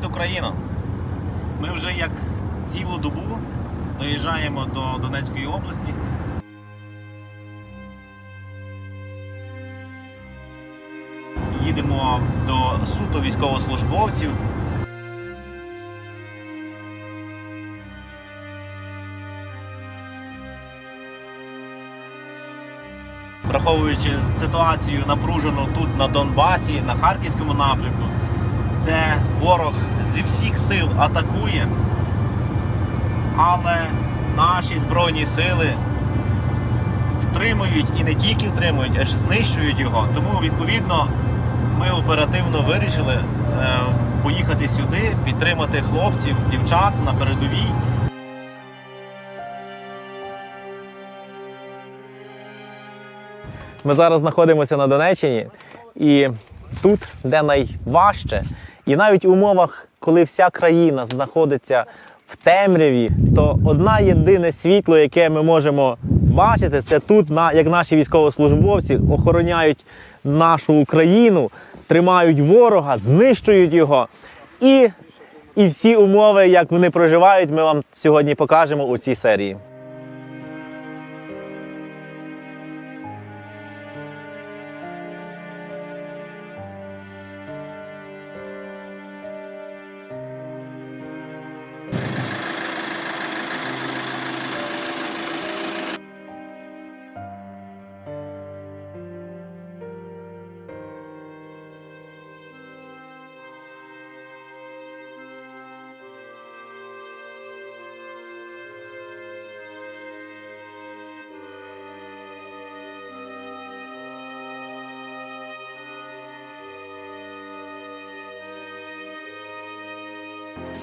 Привіт, Україно! Ми вже як цілу добу доїжджаємо до Донецької області. Їдемо до суто військовослужбовців. Враховуючи ситуацію напружену тут на Донбасі, на Харківському напрямку, де ворог зі всіх сил атакує, але наші збройні сили втримують і не тільки втримують, а й знищують його. Тому відповідно ми оперативно вирішили е, поїхати сюди, підтримати хлопців, дівчат на передовій. Ми зараз знаходимося на Донеччині, і тут, де найважче, і навіть в умовах, коли вся країна знаходиться в темряві, то одна єдине світло, яке ми можемо бачити, це тут, як наші військовослужбовці охороняють нашу Україну, тримають ворога, знищують його. І, і всі умови, як вони проживають, ми вам сьогодні покажемо у цій серії.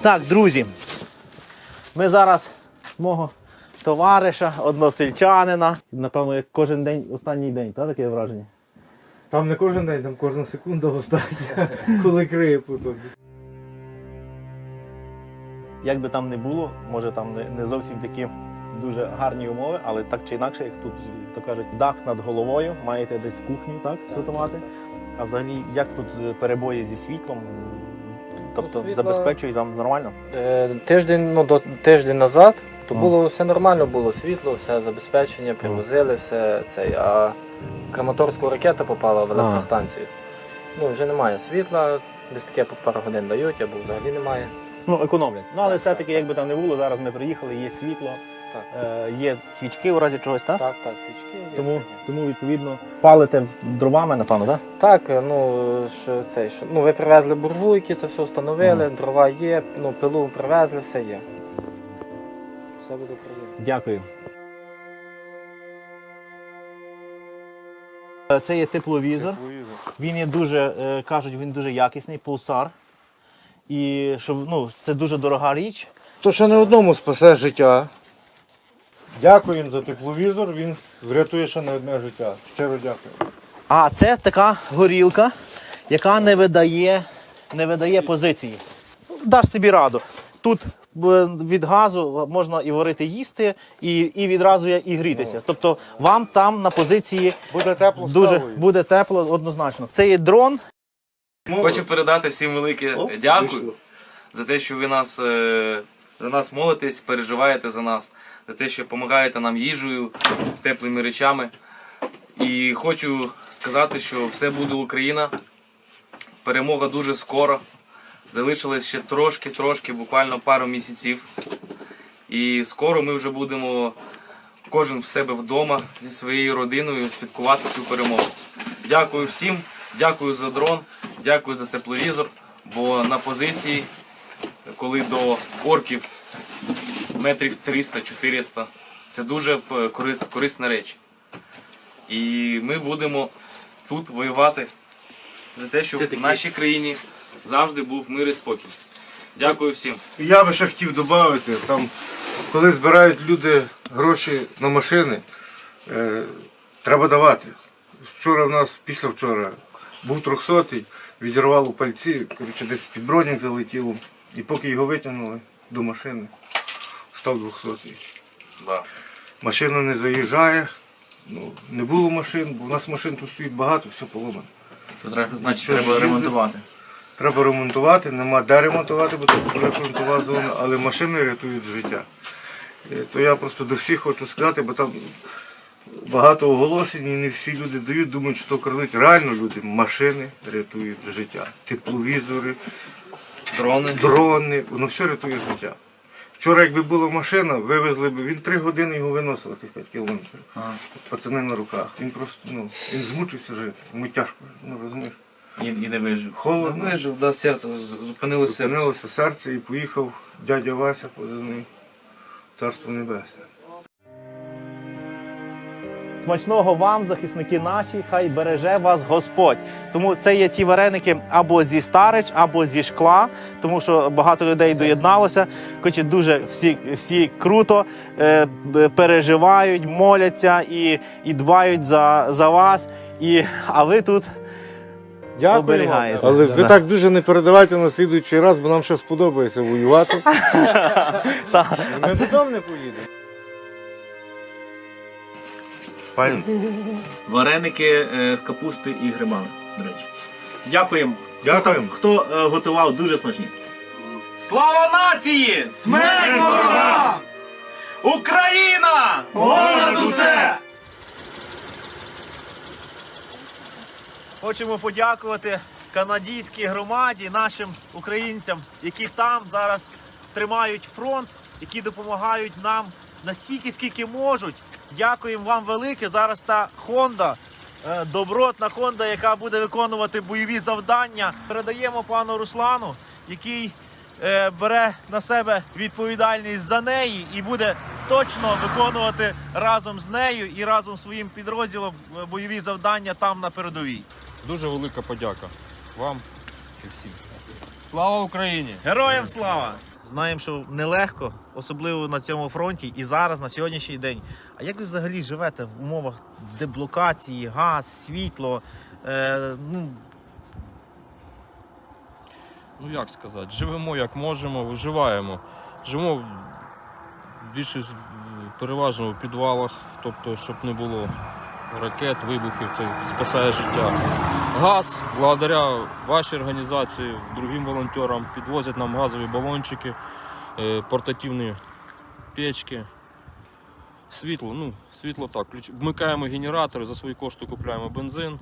Так, друзі, ми зараз мого товариша, односельчанина. Напевно, як кожен день, останній день, так, таке враження? Там не кожен день, там кожна секунда остання, коли криє по тобі. Як би там не було, може там не, зовсім такі дуже гарні умови, але так чи інакше, як тут то кажуть, дах над головою, маєте десь кухню, так, готувати. А взагалі, як тут е, перебої зі світлом? Тобто світло- забезпечують вам нормально? Е, Тиждень, ну, до тиждень назад, то було все нормально, було світло, все забезпечення, привозили, все цей. А Краматорська ракета попала в електростанцію. Ну, вже немає світла, десь таке по пару годин дають, або взагалі немає. Ну, економлять. Ну, але все-таки, як би там не було, зараз ми приїхали, є світло, Так, е, є свічки у разі чогось, так? так, так, свічки. є, Тому, все є. тому відповідно, палите дровами, напевно, так? Так, ну що цей, що, ну ви привезли буржуйки, це все встановили, дрова є, ну пилу привезли, все є. Все буде Україна. Дякую. Це є тепловізор. Він є дуже, е, кажуть, він дуже якісний, пулсар. І щоб, ну, це дуже дорога річ. То ще не одному спасе життя. Дякуємо за тепловізор, він врятує ще не одне життя. Щиро дякую. А це така горілка, яка не видає, не видає позиції. Даш собі раду. Тут е, від газу можна і варити їсти, і, і відразу і грітися. Тобто вам там на позиції Буде тепло дуже буде тепло однозначно. Це є дрон. Хочу передати всім велике О, дякую за те, що ви нас е, за нас молитесь, переживаєте за нас, за те, що допомагаєте нам їжею, теплими речами. І хочу сказати, що все буде Україна. Перемога дуже скоро. Залишилось ще трошки, трошки, буквально пару місяців. І скоро ми вже будемо кожен в себе вдома зі своєю родиною святкувати цю перемогу. Дякую всім, дякую за дрон, дякую за тепловізор, бо на позиції, коли до орків метрів 300-400, це дуже корисна реч. І ми будемо тут воювати за те, щоб в нашій країні завжди був мир і спокій. Дякую всім. Я би ще хотів додати, там, коли збирають люди гроші на машини, е, треба давати. Вчора в нас, після вчора, був 300-й, відірвало пальці, коротше, десь під бронік залетіло. І поки його витягнули до машини, став 200-й. Да. Машина не заїжджає, ну, не було машин, бо у нас машин тут стоїть багато, все поломано. Це значить Що треба їздити? ремонтувати. треба ремонтувати, нема де ремонтувати, бо тут вже фронтова зона, але машини рятують життя. Е, То я просто до всіх хочу сказати, бо там багато оголошень і не всі люди дають, думають, що то крадуть. Реально люди, машини рятують життя. Тепловізори, Дрони. дрони, воно все рятує життя. Вчора, якби була машина, вивезли б, він три години його виносив, тих 5 кілометрів. Пацани на руках. Він просто, ну, він змучився жити. Йому тяжко, ну розумієш. І, і не вижив. Холодно, Вижив, да, серце зупинилося зупинилося серце і поїхав дядя Вася позивний. Царство Небесне. Смачного вам, захисники наші, хай береже вас Господь. Тому це є ті вареники або зі старич, або зі шкла, тому що багато людей доєдналося. Хоче дуже всі, всі круто е, переживають, моляться і, і дбають за, за вас. І, а ви тут оберігаєте. Але ви так дуже не передавайте на слідуючий раз, бо нам ще сподобається воювати. Ми додому не поїдемо. Файно. Вареники е, з капусти і грибами, до речі. Дякуємо. Дякуємо. Хто е, готував дуже смачні. Слава нації! Смерть ворогам! Україна! Понад усе! Хочемо подякувати канадійській громаді, нашим українцям, які там зараз тримають фронт, які допомагають нам настільки, скільки можуть. Дякуємо вам велике. Зараз та Honda, е, добротна Honda, яка буде виконувати бойові завдання. Передаємо пану Руслану, який е, бере на себе відповідальність за неї і буде точно виконувати разом з нею і разом з своїм підрозділом е, бойові завдання там на передовій. Дуже велика подяка вам і всім. Слава Україні! Героям слава! Знаємо, що нелегко, особливо на цьому фронті і зараз, на сьогоднішній день. А як ви взагалі живете в умовах деблокації, газ, світло? Е, ну, Ну як сказати, живемо як можемо, виживаємо. Живемо більшість переважно в підвалах, тобто, щоб не було ракет, вибухів, це спасає життя. Газ, благодаря вашій організації, другим волонтерам, підвозять нам газові балончики, е, портативні печки. Світло, ну, світло так. Вмикаємо генератори, за свої кошти купуємо бензин.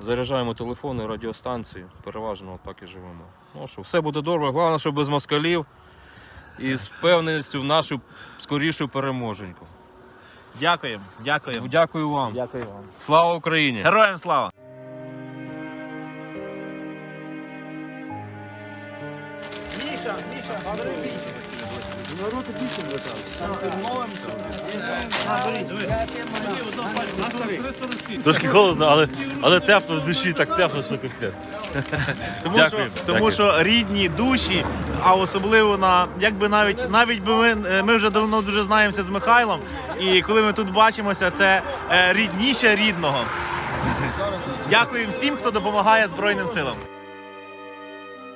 Заряджаємо телефони, радіостанції, переважно так і живемо. Ну що, все буде добре. Головне, щоб без москалів і з впевненістю в нашу скорішу переможеньку. дякуємо, дякуємо. Дякую вам. Дякую вам. Слава Україні! Героям слава! Міша, Міша, бери більше. Трошки холодно, але, але тепло в душі, так тепло, що капець. Тому, Дякую, що, тому дякую. що рідні душі, а особливо на якби навіть навіть би ми, ми вже давно дуже знаємося з Михайлом, і коли ми тут бачимося, це е, рідніше рідного. Дякуємо всім, хто допомагає Збройним силам.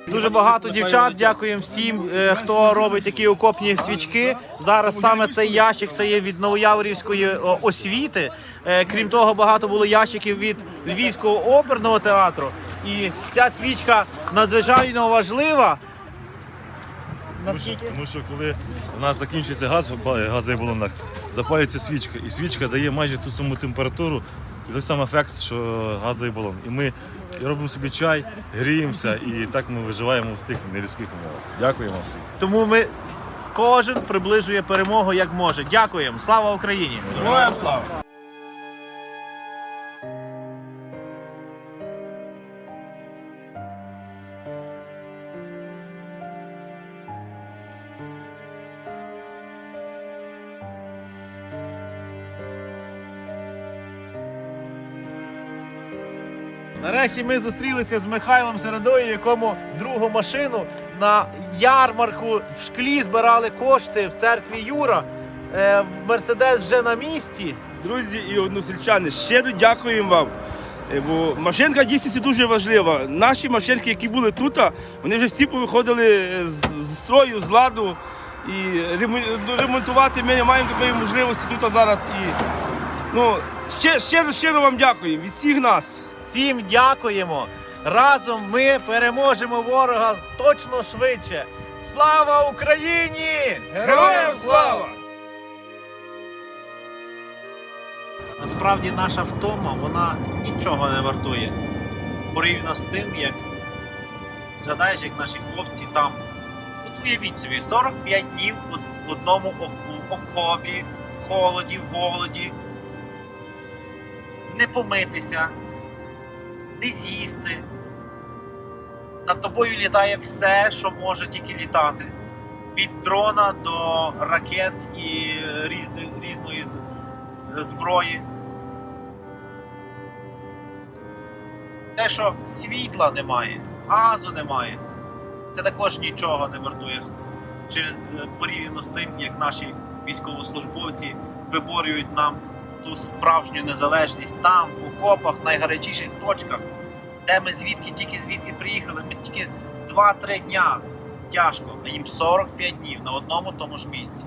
Дуже багато дівчат. Дякуємо всім, е, хто робить такі окопні свічки. Зараз саме цей ящик це є від Новояворівської освіти. Е, Крім того, багато було ящиків від Львівського оперного театру. І ця свічка надзвичайно важлива. Наскільки? Тому що коли у нас закінчується газ в ба- газових балонах, запалюється свічка, і свічка дає майже ту саму температуру і той самий ефект, що газовий балон. І ми робимо собі чай, гріємося, і так ми виживаємо в тих нелюдських умовах. Дякуємо всім. Тому ми кожен приближує перемогу як може. Дякуємо. Слава Україні! Героям слава! Нарешті ми зустрілися з Михайлом Середою, якому другу машину на ярмарку в шклі збирали кошти в церкві Юра. Е, Мерседес вже на місці. Друзі і односельчани, щиро дякуємо вам. Е, Бо машинка дійсно дуже важлива. Наші машинки, які були тут, вони вже всі повиходили е, з, строю, з ладу. І ремонтувати ми не маємо такої можливості тут зараз. І, ну, щиро, щиро вам дякую від всіх нас. Всім дякуємо. Разом ми переможемо ворога точно швидше. Слава Україні! Героям слава! Насправді наша втома, вона нічого не вартує. Порівняно з тим, як згадаєш, як наші хлопці там. От уявіть собі, 45 днів в одному окопі, в холоді, в голоді. Не помитися, не з'їсти. Над тобою літає все, що може тільки літати. Від дрона до ракет і різних, різної зброї. Те, що світла немає, газу немає, це також нічого не вартує е, порівняно з тим, як наші військовослужбовці виборюють нам ту справжню незалежність. Там, в окопах, найгарячіших точках, де ми звідки тільки звідки приїхали, ми тільки 2-3 дня. Тяжко, а їм 45 днів на одному тому ж місці.